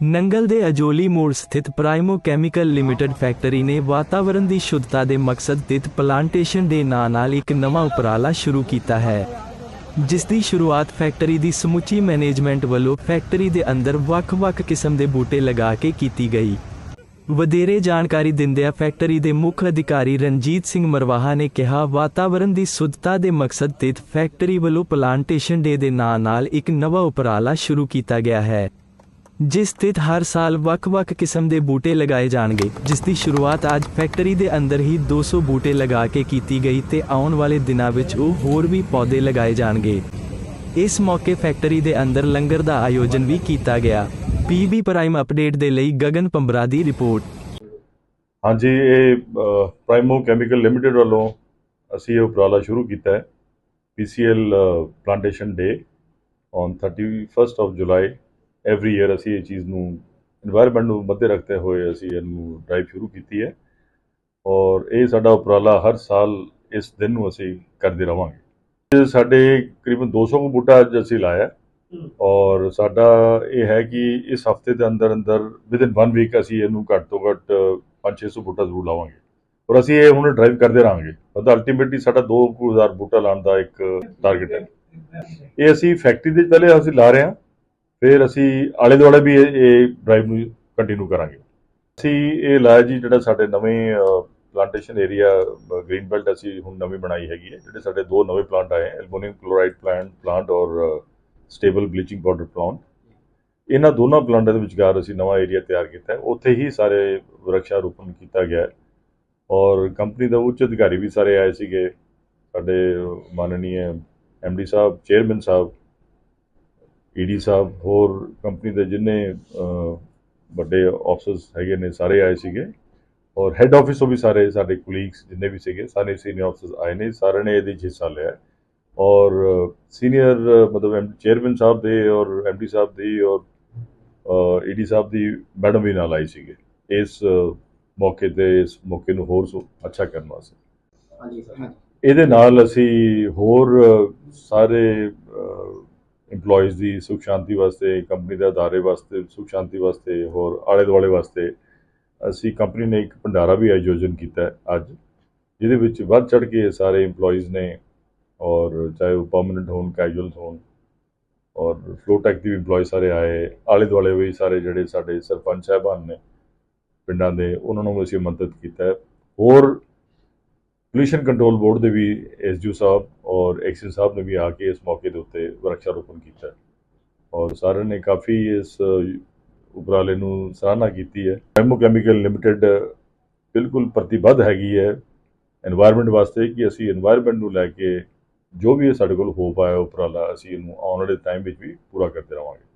ਨੰਗਲ ਦੇ ਅਜੋਲੀ ਮੋੜ ਸਥਿਤ ਪ੍ਰਾਈਮੋ ਕੈਮੀਕਲ ਲਿਮਟਿਡ ਫੈਕਟਰੀ ਨੇ ਵਾਤਾਵਰਣ ਦੀ ਸ਼ੁੱਧਤਾ ਦੇ ਮਕਸਦ ਤਿਤ ਪਲਾਂਟੇਸ਼ਨ ਦੇ ਨਾਂ ਨਾਲ ਇੱਕ ਨਵਾਂ ਉਪਰਾਲਾ ਸ਼ੁਰੂ ਕੀਤਾ ਹੈ, ਜਿਸ ਦੀ ਸ਼ੁਰੂਆਤ ਫੈਕਟਰੀ ਦੀ ਸਮੁੱਚੀ ਮੈਨੇਜਮੈਂਟ ਵੱਲੋਂ ਫੈਕਟਰੀ ਦੇ ਅੰਦਰ ਵੱਖ-ਵੱਖ ਕਿਸਮ ਦੇ ਬੂਟੇ ਲਗਾ ਕੇ ਕੀਤੀ ਗਈ। ਵਧੇਰੇ ਜਾਣਕਾਰੀ ਦਿੰਦਿਆਂ ਫੈਕਟਰੀ ਦੇ ਮੁੱਖ ਅਧਿਕਾਰੀ ਰਣਜੀਤ ਸਿੰਘ ਮਰਵਾਹਾ ਨੇ ਕਿਹਾ, ਵਾਤਾਵਰਣ ਦੀ ਸ਼ੁੱਧਤਾ ਦੇ ਮਕਸਦ ਤਹਿਤ ਫੈਕਟਰੀ ਵੱਲੋਂ ਪਲਾਂਟੇਸ਼ਨ ਡੇ ਦੇ ਨਾਂ ਨਾਲ ਇੱਕ ਨਵਾਂ ਉਪਰਾਲਾ ਸ਼ੁਰੂ ਕੀਤਾ ਗਿਆ ਹੈ। ਜਿਸ ਤਹਿਤ ਹਰ ਸਾਲ ਵੱਖ-ਵੱਖ ਕਿਸਮ ਦੇ ਬੂਟੇ ਲਗਾਏ ਜਾਣਗੇ, ਜਿਸ ਦੀ ਸ਼ੁਰੂਆਤ ਅੱਜ ਫੈਕਟਰੀ ਦੇ ਅੰਦਰ ਹੀ 200 ਬੂਟੇ ਲਗਾ ਕੇ ਕੀਤੀ ਗਈ ਤੇ ਆਉਣ ਵਾਲੇ ਦਿਨਾਂ ਵਿੱਚ ਉਹ ਹੋਰ ਵੀ ਪੌਦੇ ਲਗਾਏ ਜਾਣਗੇ। ਇਸ ਮੌਕੇ ਫੈਕਟਰੀ ਦੇ ਅੰਦਰ ਲੰਗਰ ਦਾ ਆਯੋਜਨ ਵੀ ਕੀਤਾ ਗਿਆ। ਪੀਬੀ ਪ੍ਰਾਈਮ ਅਪਡੇਟ ਦੇ ਲਈ ਗਗਨ ਪੰਬਰਾ ਦੀ ਰਿਪੋਰਟ। ਹਾਂਜੀ, ਇਹ ਪ੍ਰਾਈਮੋ ਕੈਮੀਕਲ ਲਿਮਟਿਡ ਵੱਲੋਂ ਅਸੀਂ ਇਹ ਉਪਰਾਲਾ ਸ਼ੁਰੂ ਕੀਤਾ ਹੈ। PCL plantation day on 31st of July every year ਅਸੀਂ ਇਹ ਚੀਜ਼ ਨੂੰ এনवायरमेंट ਨੂੰ ਮੱਦੇ ਰੱਖਦੇ ਹੋਏ ਅਸੀਂ ਇਹਨੂੰ ਡਰਾਈਵ ਸ਼ੁਰੂ ਕੀਤੀ ਹੈ। ਔਰ ਇਹ ਸਾਡਾ ਉਪਰਾਲਾ ਹਰ ਸਾਲ ਇਸ ਦਿਨ ਨੂੰ ਅਸੀਂ ਕਰਦੇ ਰਵਾਂਗੇ। ਸਾਡੇ ਕਰੀਬਨ 200 ਕੁ ਬੂਟਾ ਅੱਜ ਅਸੀਂ ਲਾਇਆ ਔਰ ਸਾਡਾ ਇਹ ਹੈ ਕਿ ਇਸ ਹਫ਼ਤੇ ਦੇ ਅੰਦਰ ਅੰਦਰ ਵਿਦਨ 1 ਵੀਕ ਅਸੀਂ ਇਹਨੂੰ ਘੱਟ ਤੋਂ ਘੱਟ 5-600 ਬੂਟਾ ਜ਼ਰੂਰ ਲਾਵਾਂਗੇ। ਔਰ ਅਸੀਂ ਇਹ ਹੁਣ ਡਰਾਈਵ ਕਰਦੇ ਰਹਾਂਗੇ। ਤਾਂ ਅਲਟੀਮੇਟਲੀ ਸਾਡਾ 2000 ਬੂਟਾ ਲਾਣ ਦਾ ਇੱਕ ਟਾਰਗੇਟ ਹੈ। ਇਹ ਅਸੀਂ ਫੈਕਟਰੀ ਦੇ ਪਹਿਲੇ ਅਸੀਂ ਲਾ ਰਹੇ ਹਾਂ। ਫਿਰ ਅਸੀਂ ਆਲੇ ਦੁਆਲੇ ਵੀ ਇਹ ਡਰਾਈਵ ਨੂੰ ਕੰਟੀਨਿਊ ਕਰਾਂਗੇ। ਅਸੀਂ ਇਹ ਲਾਇਆ ਜੀ ਜਿਹੜਾ ਸਾਡੇ ਨਵੇਂ ਪਲਾਂਟੇਸ਼ਨ ਏਰੀਆ ਗ੍ਰੀਨ ਬੈਲਟ ਅਸੀਂ ਹੁਣ ਨਵੀਂ ਬਣਾਈ ਹੈਗੀ ਹੈ, ਜਿਹੜੇ ਸਾਡੇ ਦੋ ਨਵੇਂ ਪਲਾਂਟ ਆਏ ਐਲੂਮੀਨੀਅਮ ਕਲੋਰਾਈਡ ਪਲਾਂਟ ਪਲਾਂਟ ਔਰ ਸਟੇਬਲ ਬਲੀਚਿੰਗ ਪਾਊਡਰ ਪਲਾਂਟ ਇਹਨਾਂ ਦੋਨਾਂ ਪਲਾਂਟਾਂ ਦੇ ਵਿਚਕਾਰ ਅਸੀਂ ਨਵਾਂ ਏਰੀਆ ਤਿਆਰ ਕੀਤਾ ਹੈ, ਉੱਥੇ ਹੀ ਸਾਰੇ ਵਰਕਸ਼ਾ ਰੋਪਣ ਕੀਤਾ ਗਿਆ ਹੈ। ਔਰ ਕੰਪਨੀ ਦਾ ਉੱਚ ਅਧਿਕਾਰੀ ਵੀ ਸਾਰੇ ਆਏ ਸੀਗੇ, ਸਾਡੇ ਮਾਨਨੀय ਐਮਡੀ ਸਾਹਿਬ ਚੇਅਰਮੈਨ ਸਾਹਿਬ ਈਡੀ ਸਾਹਿਬ ਹੋਰ ਕੰਪਨੀ ਦੇ ਜਿੰਨੇ ਵੱਡੇ ਆਫਿਸਰਸ ਹੈਗੇ ਨੇ ਸਾਰੇ ਆਏ ਸੀਗੇ। ਔਰ ਹੈੱਡ ਆਫਿਸ ਤੋਂ ਵੀ ਸਾਰੇ ਸਾਡੇ ਕੁਲੀਗਸ ਜਿੰਨੇ ਵੀ ਸੀਗੇ ਸਾਰੇ ਸੀਨੀਅਰ ਆਫਿਸਰਸ ਆਏ ਨੇ ਸਾਰਿਆਂ ਨੇ ਇਹਦੇ ਹਿੱਸਾ ਲਿਆ। ਔਰ ਸੀਨੀਅਰ ਮਤਲਬ ਚੇਅਰਮੈਨ ਸਾਹਿਬ ਦੇ ਔਰ ਐਮਡੀ ਸਾਹਿਬ ਦੀ ਔਰ ਈਡੀ ਸਾਹਿਬ ਦੀ ਮੈਡਮ ਵੀ ਨਾਲ ਆਈ ਸੀਗੇ। ਇਸ ਮੌਕੇ ਤੇ ਇਸ ਮੌਕੇ ਨੂੰ ਹੋਰ ਅੱਛਾ ਕਰਨ ਵਾਸਤੇ। ਹਾਂਜੀ ਸਰ। ਇਹਦੇ ਨਾਲ ਅਸੀਂ ਹੋਰ ਸਾਰੇ EMPLOYEES ਦੀ ਸੁਖ ਸ਼ਾਂਤੀ ਵਾਸਤੇ ਕੰਪਨੀ ਦੇ ਅਦਾਰੇ ਵਾਸਤੇ, ਸੁਖ ਸ਼ਾਂਤੀ ਵਾਸਤੇ ਹੋਰ ਆਲੇ ਦੁਆਲੇ ਵਾਸਤੇ ਅਸੀਂ ਕੰਪਨੀ ਨੇ ਇੱਕ ਭੰਡਾਰਾ ਵੀ ਆਯੋਜਨ ਕੀਤਾ ਅੱਜ, ਜਿਹਦੇ ਵਿੱਚ ਵੱਧ ਚੜ ਕੇ ਸਾਰੇ EMPLOYEES ਨੇ ਔਰ ਚਾਹੇ ਉਹ ਪਰਮਨੈਂਟ ਹੋਣ ਕੈਜੂਅਲ ਹੋਣ ਔਰ ਫਲੋਟੈਕ ਦੀ ਵੀ EMPLOYEE ਸਾਰੇ ਆਏ, ਆਲੇ ਦੁਆਲੇ ਵੀ ਸਾਰੇ ਜਿਹੜੇ ਸਾਡੇ ਸਰਪੰਚ ਸਾਹਿਬਾਨ ਨੇ ਪਿੰਡਾਂ ਦੇ, ਉਹਨਾਂ ਨੂੰ ਵੀ ਅਸੀਂ ਆਮੰਤਰਿਤ ਕੀਤਾ ਹੋਰ ਪੋਲੂਸ਼ਨ ਕੰਟਰੋਲ ਬੋਰਡ ਦੇ ਵੀ ਐਸਜੀਓ ਸਾਹਿਬ ਔਰ ਐਕਸ਼ਨ ਸਾਹਿਬ ਨੇ ਵੀ ਆ ਕੇ ਇਸ ਮੌਕੇ ਦੇ ਉੱਤੇ ਵਰਕਸ਼ਾਪੋਪਨ ਕੀਤਾ। ਔਰ ਸਾਰਿਆਂ ਨੇ ਕਾਫੀ ਇਸ ਉਪਰਾਲੇ ਨੂੰ ਸਰਾਹਨਾ ਕੀਤੀ ਹੈ। ਮੈਮੋ ਕੈਮੀਕਲ ਲਿਮਟਿਡ ਬਿਲਕੁਲ ਪ੍ਰਤੀਬੱਧ ਹੈਗੀ ਹੈ এনवायरमेंट ਵਾਸਤੇ ਕਿ ਅਸੀਂ এনवायरमेंट ਨੂੰ ਲੈ ਕੇ ਜੋ ਵੀ ਸਾਡੇ ਕੋਲ ਹੋ ਪਾਇਆ ਉਪਰਾਲਾ, ਅਸੀਂ ਇਹਨੂੰ ਆਉਣ ਵਾਲੇ ਟਾਈਮ ਵਿੱਚ ਵੀ ਪੂਰਾ ਕਰਦੇ ਰਵਾਂਗੇ।